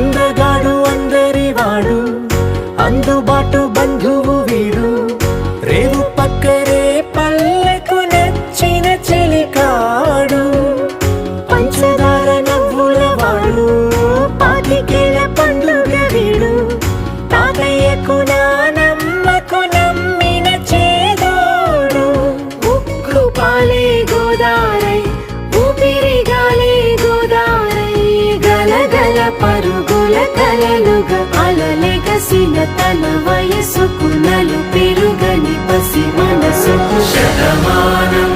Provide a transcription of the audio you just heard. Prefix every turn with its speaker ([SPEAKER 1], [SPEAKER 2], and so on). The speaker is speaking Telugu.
[SPEAKER 1] అందగాడు అందరి వాడు అందుబాటు బంధువు వీడు. పరుగుల కలలుగా అలలెగసిన తన వయసుకు నలు పెరుగని పసి మనసుకు. శతమానం